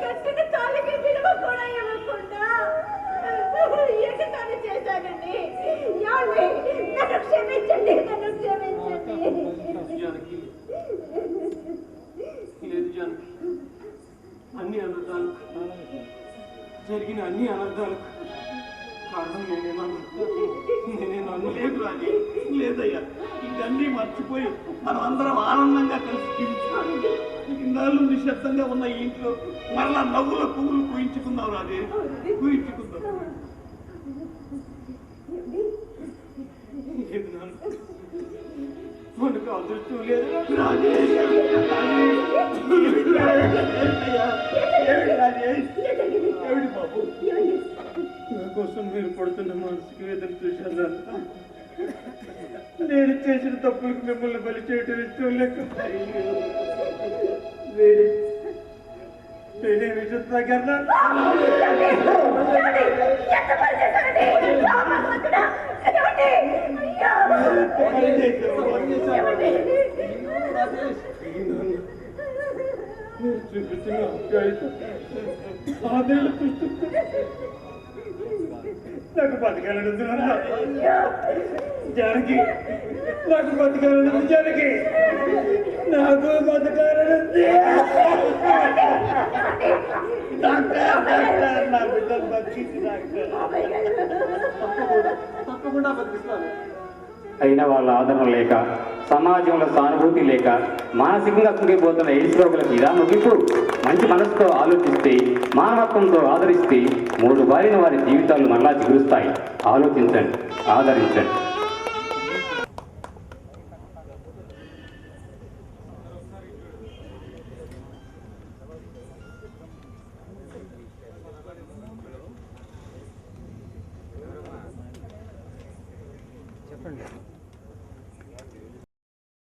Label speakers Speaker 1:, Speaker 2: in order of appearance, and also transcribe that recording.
Speaker 1: కట్టిన తాళికి విలువ కూడా ఇవ్వకుండా ఎగతాళి చేశానండి నన్ను క్షమించండి నన్ను క్షమించండి.
Speaker 2: లేదు జానకి అన్ని అనర్థాలు జరిగిన అన్ని అనర్థాలకు కారణం నేనేనన్నా నేనేనన్నా
Speaker 3: లేదు రాజీ లేదయ్యా. ఇవన్నీ మర్చిపోయి మనం అందరం ఆనందంగా కలిసి జీవించాలి ఇన్నాళ్ళు నిశ్శబ్దంగా ఉన్న ఈ ఇంట్లో మరలా నవ్వుల పువ్వులు పూయించుకుందాం రాజీ పూయించుకుందాం.
Speaker 2: మనకు అదృష్టం లేదు.
Speaker 3: రాజీ
Speaker 2: కోసం మీరు పడుతున్న మనసుకి వేదన చూశాను. నేను చేసిన తప్పులకు మిమ్మల్ని బలి చేయటం ఇష్టం లేక వేరే విషయం
Speaker 1: చేశానండి ఆ
Speaker 2: నాకు బతకాలని జానకి నాకు బతకాలనుంది జానకి నాకు బతకాలని
Speaker 3: డాక్టర్ డాక్టర్ నా బిడ్డను బతికించి డాక్టర్
Speaker 2: తప్పకుండా బతికిస్తాను
Speaker 4: అయిన వాళ్ళ ఆదరణ లేక సమాజంలో సానుభూతి లేక మానసికంగా కుంగిపోతున్న ఎయిడ్స్ రోగులకు ఇదా ముగింపు మంచి మనసుతో ఆలోచిస్తే మానవత్వంతో ఆదరిస్తే మూడు బారిన వారి జీవితాలు మరలా చిగురుస్తాయి. ఆలోచించండి ఆదరించండి.
Speaker 2: చెప్పండి.